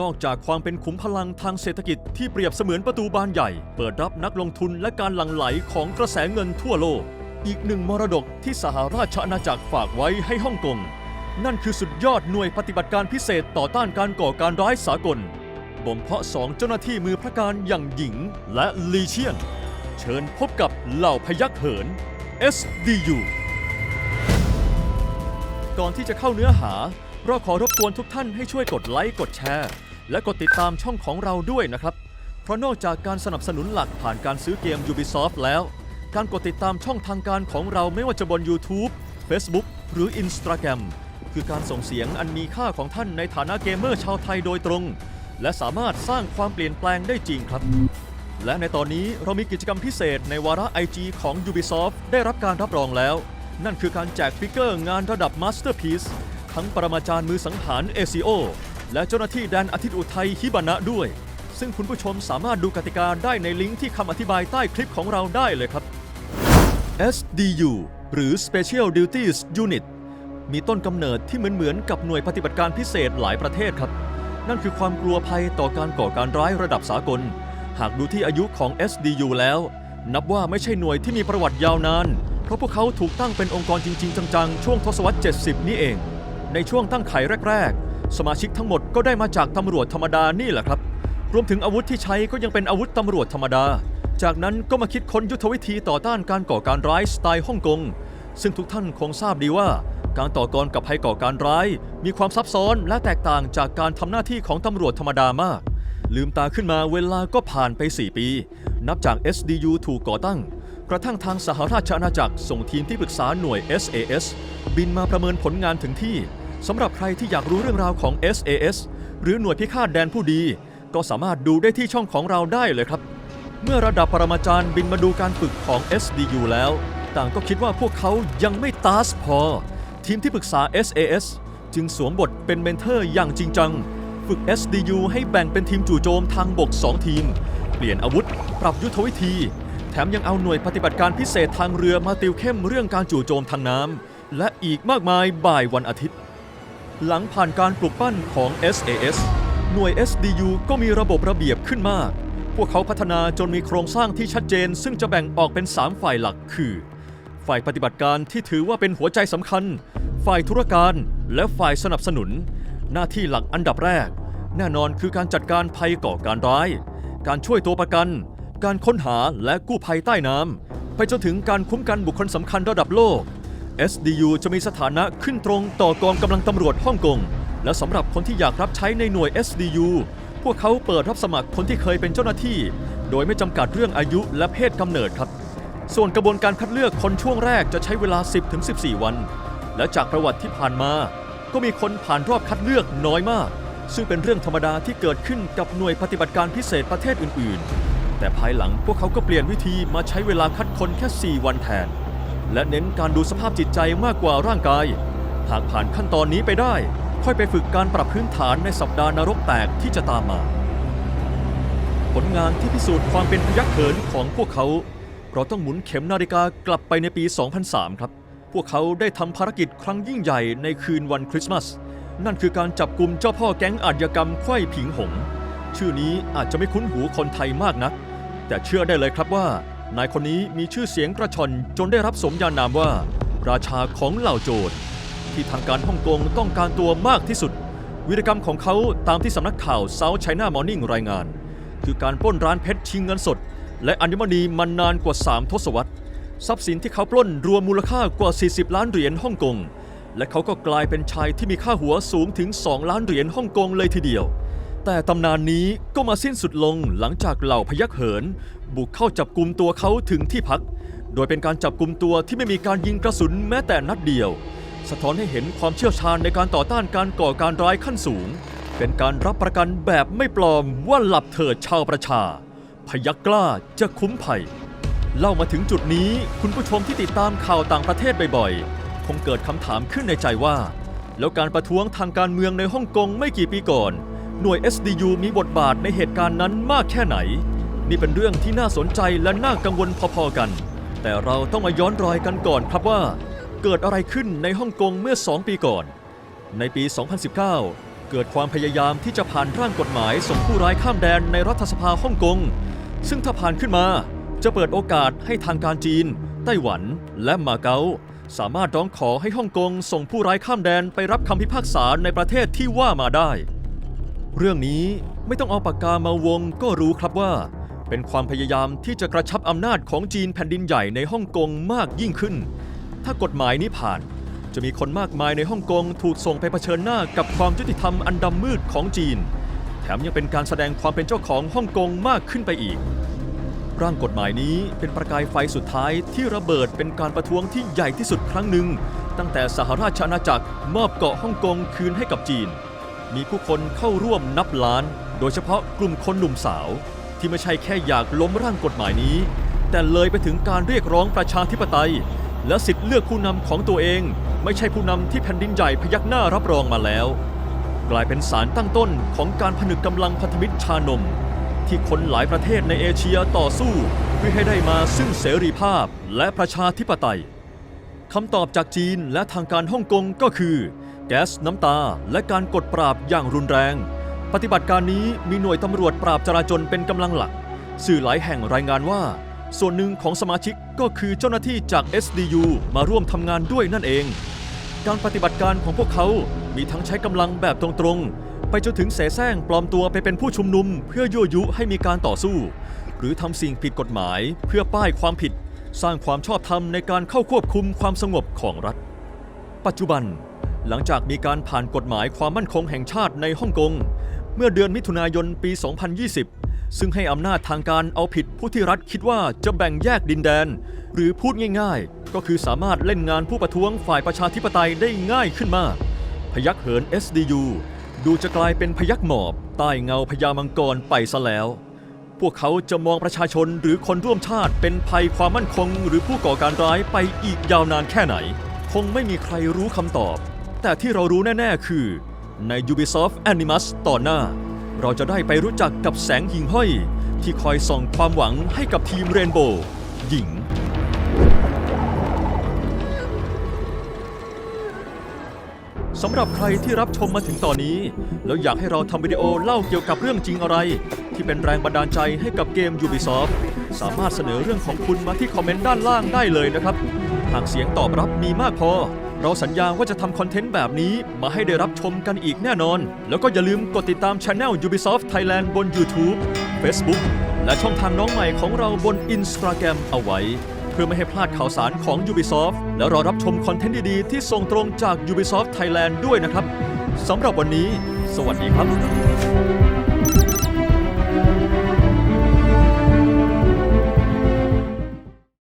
นอกจากความเป็นขุมพลังทางเศรษฐกิจที่เปรียบเสมือนประตูบานใหญ่ เปิดรับนักลงทุนและการหลั่งไหลของกระแสเงินทั่วโลก อีกหนึ่งมรดกที่สหราชอาณาจักรฝากไว้ให้ฮ่องกง นั่นคือสุดยอดหน่วยปฏิบัติการพิเศษต่อต้านการก่อการร้ายสากล บ่มเพาะสองเจ้าหน้าที่มือพระการอย่างหญิงและลีเชียน เชิญพบกับเหล่าพยักเหิน SDU ก่อนที่จะเข้าเนื้อหา เราขอรบกวนทุกท่านให้ช่วยกดไลค์กดแชร์ และกดติดตามช่องของเราด้วยนะครับ เพราะนอกจากการสนับสนุนหลักผ่านการซื้อเกม Ubisoft แล้ว การกดติดตามช่องทางการของเราไม่ว่าจะบน YouTube Facebook หรือ Instagram คือการส่งเสียงอันมีค่าของท่านในฐานะเกมเมอร์ชาวไทยโดยตรง และสามารถสร้างความเปลี่ยนแปลงได้จริงครับ และในตอนนี้เรามีกิจกรรมพิเศษในวาระ IG ของ Ubisoft ได้รับการรับรองแล้ว นั่นคือการแจกฟิกเกอร์งานระดับ Masterpiece ทั้งปรมาจารย์มือสังหาร ACO และเจ้าหน้าที่แดนอาทิตย์อุทัยฮิบานะด้วย ซึ่งคุณผู้ชมสามารถดูกติกาได้ในลิงก์ที่คำอธิบายใต้คลิปของเราได้เลยครับ SDU หรือ Special Duties Unit มีต้นกำเนิดที่เหมือนๆกับหน่วยปฏิบัติการพิเศษหลายประเทศครับ นั่นคือความกลัวภัยต่อการก่อการร้ายระดับสากล หากดูที่อายุของ SDU แล้ว นับว่าไม่ใช่หน่วยที่มีประวัติยาวนาน เพราะพวกเขาถูกตั้งเป็นองค์กรจริง ๆ จัง ๆ ช่วงทศวรรษ 70 นี่เอง ในช่วงตั้งไขแรก ๆ สมาชิกทั้งหมดก็ได้มาจากตำรวจธรรมดานี่แหละครับ รวมถึงอาวุธที่ใช้ก็ยังเป็นอาวุธตำรวจธรรมดา จากนั้นก็มาคิดค้นยุทธวิธีต่อต้านการก่อการร้ายสไตล์ฮ่องกง ซึ่งทุกท่านคงทราบดีว่า การต่อกรกับภัยก่อการร้าย มีความซับซ้อนและแตกต่างจากการทำหน้าที่ของตำรวจธรรมดามาก ลืมตาขึ้นมาเวลาก็ผ่านไป 4 ปี นับจาก SDU ถูกก่อตั้งกระทั่งทางสหราชอาณาจักรส่งทีมที่ปรึกษาหน่วย SAS บินมาประเมินผลงานถึงที่ สำหรับใครที่อยากรู้เรื่องราวของ SAS หรือหน่วยพิฆาตแดนผู้ดี ก็สามารถดูได้ที่ช่องของเราได้เลยครับ เมื่อระดับปรมาจารย์บินมาดูการฝึกของ SDU แล้ว ต่างก็คิดว่าพวกเขายังไม่ตาสพอ ทีมที่ปรึกษา SAS จึงสวมบทเป็นเมนเทอร์อย่างจริงจัง ฝึก SDU ให้แบ่งเป็นทีมจู่โจมทางบก 2 ทีม เปลี่ยนอาวุธ ปรับยุทธวิธี แถมยังเอาหน่วยปฏิบัติการพิเศษทางเรือมาติวเข้มเรื่องการจู่โจมทางน้ำและอีกมากมายบ่ายวันอาทิตย์ หลังผ่านการปลุกปั้นของ SAS หน่วย SDU ก็มีระบบระเบียบขึ้นมาก พวกเขาพัฒนาจนมีโครงสร้างที่ชัดเจน ซึ่งจะแบ่งออกเป็น 3 ฝ่ายหลักคือ ฝ่ายปฏิบัติการที่ถือว่าเป็นหัวใจสำคัญ ฝ่ายธุรการและฝ่ายสนับสนุน หน้าที่หลักอันดับแรก แน่นอนคือการจัดการภัยก่อการร้าย การช่วยตัวประกัน การค้นหาและกู้ภัยใต้น้ำไปจนถึงการคุ้มกันบุคคลสำคัญระดับโลก SDU จะมีสถานะขึ้นตรงต่อกองกำลังตำรวจฮ่องกง และสำหรับคนที่อยากรับใช้ในหน่วย SDU พวกเขาเปิดรับสมัครคนที่เคยเป็นเจ้าหน้าที่ โดยไม่จำกัดเรื่องอายุและเพศกำเนิดครับ ส่วนกระบวนการคัดเลือกคนช่วงแรกจะใช้เวลา 10-14 วัน และจากประวัติที่ผ่านมา ก็มีคนผ่านรอบคัดเลือกน้อยมาก ซึ่งเป็นเรื่องธรรมดาที่เกิดขึ้นกับหน่วยปฏิบัติการพิเศษประเทศอื่น ๆ แต่ภายหลังพวกเขาก็เปลี่ยนวิธีมาใช้เวลาคัดคนแค่ 4 วันแทน และเน้นการดูสภาพจิตใจมากกว่าร่างกาย หากผ่านขั้นตอนนี้ไปได้ ค่อยไปฝึกการปรับพื้นฐานในสัปดาห์นรกแตกที่จะตามมา ผลงานที่พิสูจน์ความเป็นพยักเหินของพวกเขา เราต้องหมุนเข็มนาฬิกากลับไปในปี 2003 ครับ พวกเขาได้ทำภารกิจครั้งยิ่งใหญ่ในคืนวันคริสต์มาส นั่นคือการจับกลุ่มเจ้าพ่อแก๊งอาชญากรรมไขว้ผิงหง ชื่อนี้อาจจะไม่คุ้นหูคนไทยมากนัก แต่เชื่อได้เลยครับว่า นายคนนี้มีชื่อเสียงกระชอนจนได้รับสมญานามว่า ราชาของเหล่าโจรที่ทางการฮ่องกงต้องการตัวมากที่สุด วิรกรรมของเขาตามที่สำนักข่าว South China Morning รายงาน คือการปล้นร้านเพชรชิงเงินสด และอัญมณีมันนานกว่า 3 ทศวรรษ ทรัพย์สินที่เขาปล้นรวมมูลค่ากว่า 40 ล้านเหรียญฮ่องกงและเขาก็กลายเป็นชายที่มีค่าหัวสูงถึง 2 ล้านเหรียญฮ่องกงเลยทีเดียว แต่ตำนานนี้ก็มาสิ้นสุดลงหลังจากเหล่าพยักเหิน บุกเข้าจับกลุ่มตัวเขาถึงที่พัก โดยเป็นการจับกลุ่มตัวที่ไม่มีการยิงกระสุนแม้แต่นัดเดียว สะท้อนให้เห็นความเชี่ยวชาญในการต่อต้านการก่อการร้ายขั้นสูง เป็นการรับประกันแบบไม่ปลอมว่าหลับเถิดชาวประชา พยักกล้าจะคุ้มภัยเล่ามาถึงจุดนี้คุณผู้ชมที่ติดตามข่าวต่างประเทศบ่อยๆ คงเกิดคำถามขึ้นในใจว่า แล้วการประท้วงทางการเมืองในฮ่องกงไม่กี่ปีก่อน หน่วย SDU มีบทบาทในเหตุการณ์นั้นมากแค่ไหน นี่เป็นเรื่องที่น่าสนใจและน่ากังวลพอๆกัน แต่เราต้องมาย้อนรอยกันก่อนครับว่า เกิดอะไรขึ้นในฮ่องกงเมื่อ 2 ปีก่อน ในปี 2019 เกิดความพยายามที่จะผ่านร่างกฎหมายส่งผู้ร้ายข้ามแดนในรัฐสภาฮ่องกง ซึ่งถ้าผ่านขึ้นมาจะเปิดโอกาสให้ทางการจีน ไต้หวันและมาเก๊าสามารถร้องขอให้ฮ่องกงส่งผู้ร้ายข้ามแดนไปรับคำพิพากษาในประเทศที่ว่ามาได้ เรื่องนี้ไม่ต้องเอาปากกามาวงก็รู้ครับว่า เป็นความพยายามที่จะกระชับอำนาจของจีนแผ่นดินใหญ่ในฮ่องกงมากยิ่งขึ้น ถ้ากฎหมายนี้ผ่าน จะมีคนมากมายในฮ่องกงถูกส่งไปเผชิญหน้ากับความยุติธรรมอันดำมืดของจีน แถมยังเป็นการแสดงความเป็นเจ้าของฮ่องกงมากขึ้นไปอีก ร่างกฎหมายนี้เป็นประกายไฟสุดท้ายที่ระเบิดเป็นการประท้วงที่ใหญ่ที่สุดครั้งหนึ่งตั้งแต่สหราชอาณาจักรมอบเกาะฮ่องกงคืนให้กับจีน มีผู้คนเข้าร่วมนับล้าน โดยเฉพาะกลุ่มคนหนุ่มสาว ที่ไม่ใช่แค่อยากล้มร่างกฎหมายนี้ แต่เลยไปถึงการเรียกร้องประชาธิปไตย และสิทธิ์เลือกผู้นำของตัวเอง ไม่ใช่ผู้นำที่แผ่นดินใหญ่พยักหน้ารับรองมาแล้ว กลายเป็นสารตั้งต้นของการผนึกกำลังพันธมิตรชานม ที่คนหลายประเทศในเอเชียต่อสู้เพื่อให้ได้มาซึ่งเสรีภาพและประชาธิปไตยคำตอบจากจีนและทางการฮ่องกงก็คือ แก๊สน้ำตา และการกดปราบอย่างรุนแรง ปฏิบัติการนี้มีหน่วยตำรวจปราบจราจนเป็นกำลังหลัก สื่อหลายแห่งรายงานว่า ส่วนหนึ่งของสมาชิกก็คือเจ้าหน้าที่จาก SDU มาร่วมทำงานด้วยนั่นเอง การปฏิบัติการของพวกเขามีทั้งใช้กำลังแบบตรงๆ ไปจนถึงเสแสร้งปลอมตัวไปเป็นผู้ชุมนุม เพื่อยั่วยุให้มีการต่อสู้ หรือทำสิ่งผิดกฎหมาย เพื่อป้ายความผิด สร้างความชอบธรรมในการเข้าควบคุมความสงบของรัฐ ปัจจุบัน หลังจากมีการผ่านกฎหมายความมั่นคงแห่งชาติในฮ่องกง เมื่อเดือนมิถุนายนปี 2020 ซึ่งให้อำนาจทางการเอาผิดผู้ที่รัฐคิดว่าจะแบ่งแยกดินแดน หรือพูดง่ายๆ ก็คือสามารถเล่นงานผู้ประท้วงฝ่ายประชาธิปไตยได้ง่ายขึ้นมาก พยักเหิน SDU ดูจะกลายเป็นพยักหมอบใต้เงาพญามังกรไปซะแล้ว พวกเขาจะมองประชาชนหรือคนร่วมชาติเป็นภัยความมั่นคง หรือผู้ก่อการร้ายไปอีกยาวนานแค่ไหน คงไม่มีใครรู้คำตอบ แต่ที่เรารู้แน่ ๆ คือ ใน Ubisoft Animus ต่อนหน้า เราจะได้ไปรู้จักกับแสงหิ่งห้อย ที่คอยส่องความหวังให้กับทีมเรนโบว์หญิงสำหรับใครที่รับชมมาถึงตอนนี้ แล้วอยากให้เราทำวิดีโอเล่าเกี่ยวกับเรื่องจริงอะไร ที่เป็นแรงบันดาลใจให้กับเกม Ubisoft สามารถเสนอเรื่องของคุณมาที่คอมเมนต์ด้านล่างได้เลยนะครับ หากเสียงตอบรับมีมากพอ เราสัญญาว่าจะทำคอนเทนต์แบบนี้มาให้ได้รับชมกันอีกแน่นอน แล้วก็อย่าลืมกดติดตามช anel Ubisoft Thailand บน YouTube Facebook และช่องทางน้องใหม่ของเราบน Instagram เอาไว้ เพื่อไม่ให้พลาดข่าวสารของ Ubisoft และรอรับชมคอนเทนต์ดีๆ ที่ส่งตรงจาก Ubisoft Thailand ด้วยนะครับสำหรับวันนี้ สวัสดีครับ